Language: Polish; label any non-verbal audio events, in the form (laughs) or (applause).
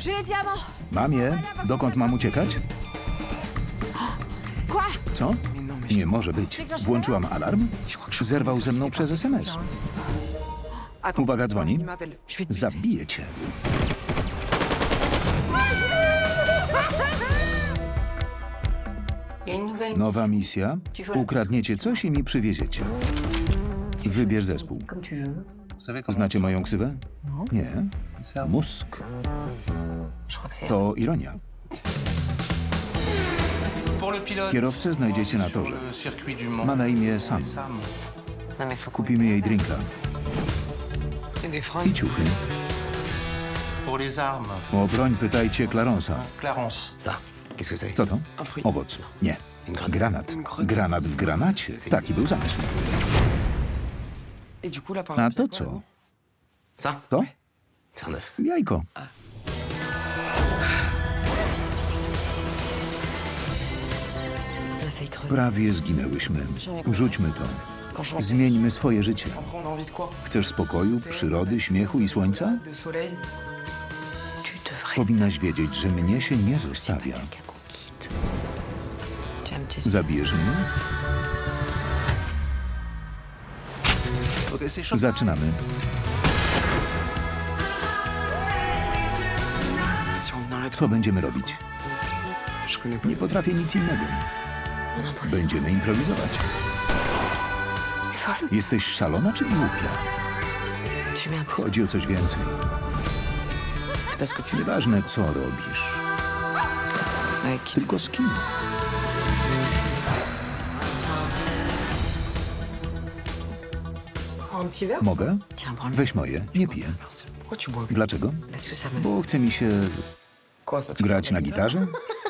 J'ai les diamants Mam je. Dokąd mam uciekać? Co? Nie może być. Włączyłam alarm? Zerwał ze mną przez SMS. Uwaga, dzwoni. Zabiję cię. Nowa misja. Ukradniecie coś i mi przywieziecie. Wybierz zespół. Znacie moją ksywę? Nie. ça Mózg. To ironia. Kierowcę znajdziecie na torze. Ma na imię Sam. Kupimy jej drinka i ciuchy. O broń pytajcie c'est Co to? Owoc. Nie. Granat. Granat w granacie. Taki był zamysł. A to co? To? Jajko. Prawie zginęłyśmy. Rzućmy to. Zmieńmy swoje życie. Chcesz spokoju, przyrody, śmiechu i słońca? Powinnaś wiedzieć, że mnie się nie zostawia. Tuer. Zabijesz mnie? Zaczynamy. Co będziemy robić? Nie potrafię nic innego. Będziemy improwizować. Jesteś szalona czy głupia? Chodzi o coś więcej. Nieważne, co robisz, tylko z kim. Mogę? Weź moje, nie piję. Dlaczego? Bo chce mi się grać na gitarze. (laughs)